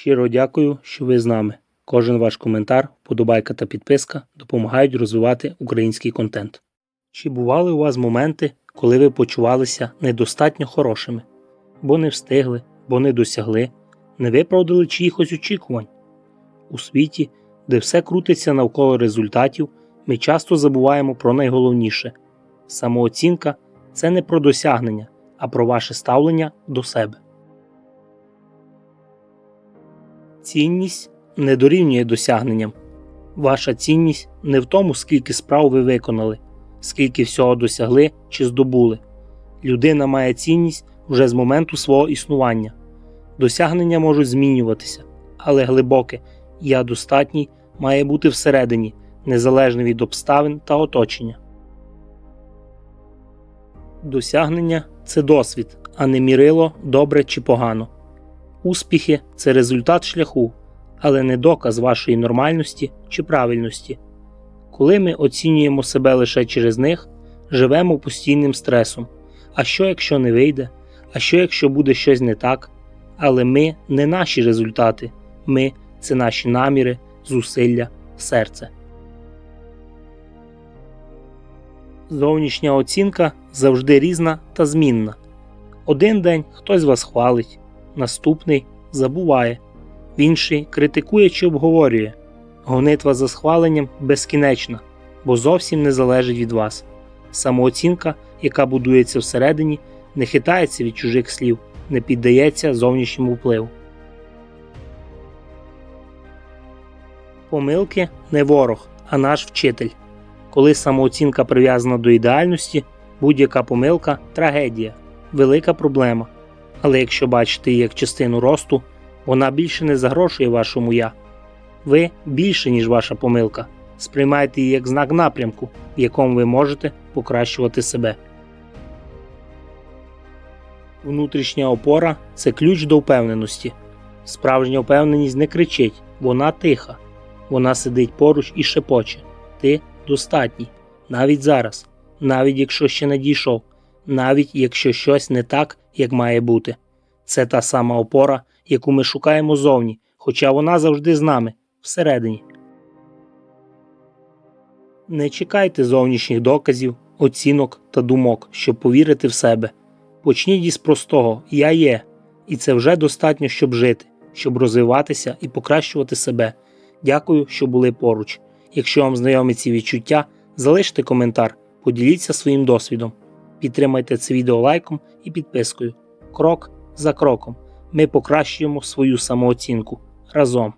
Щиро дякую, що ви з нами. Кожен ваш коментар, подобайка та підписка допомагають розвивати український контент. Чи бували у вас моменти, коли ви почувалися недостатньо хорошими, бо не встигли, бо не досягли, не виправдали чиїхось очікувань? У світі, де все крутиться навколо результатів, ми часто забуваємо про найголовніше самооцінка це не про досягнення, а про ваше ставлення до себе. Цінність не дорівнює досягненням. Ваша цінність не в тому, скільки справ ви виконали, скільки всього досягли чи здобули. Людина має цінність вже з моменту свого існування. Досягнення можуть змінюватися, але глибоке я достатній має бути всередині, незалежно від обставин та оточення. Досягнення це досвід, а не мірило добре чи погано. Успіхи це результат шляху, але не доказ вашої нормальності чи правильності. Коли ми оцінюємо себе лише через них, живемо постійним стресом. А що якщо не вийде? А що якщо буде щось не так? Але ми не наші результати, ми це наші наміри, зусилля, серце. Зовнішня оцінка завжди різна та змінна. Один день хтось вас хвалить, наступний забуває, в інший критикує чи обговорює. Гонитва за схваленням безкінечна, бо зовсім не залежить від вас. Самооцінка, яка будується всередині, не хитається від чужих слів, не піддається зовнішньому впливу. Помилки не ворог, а наш вчитель. Коли самооцінка прив'язана до ідеальності, будь-яка помилка трагедія, велика проблема. Але якщо бачите її як частину росту, вона більше не загрошує вашому я. Ви більше, ніж ваша помилка. Сприймайте її як знак напрямку, в якому ви можете покращувати себе. Внутрішня опора це ключ до впевненості. Справжня впевненість не кричить, вона тиха. Вона сидить поруч і шепоче. Ти достатній. Навіть зараз, навіть якщо ще не дійшов, навіть якщо щось не так, як має бути. Це та сама опора, яку ми шукаємо зовні, хоча вона завжди з нами, всередині. Не чекайте зовнішніх доказів, оцінок та думок, щоб повірити в себе. Почніть із простого Я є, і це вже достатньо, щоб жити, щоб розвиватися і покращувати себе. Дякую, що були поруч. Якщо вам знайомі ці відчуття, залиште коментар, поділіться своїм досвідом. Підтримайте це відео лайком і підпискою. Крок за кроком ми покращуємо свою самооцінку разом.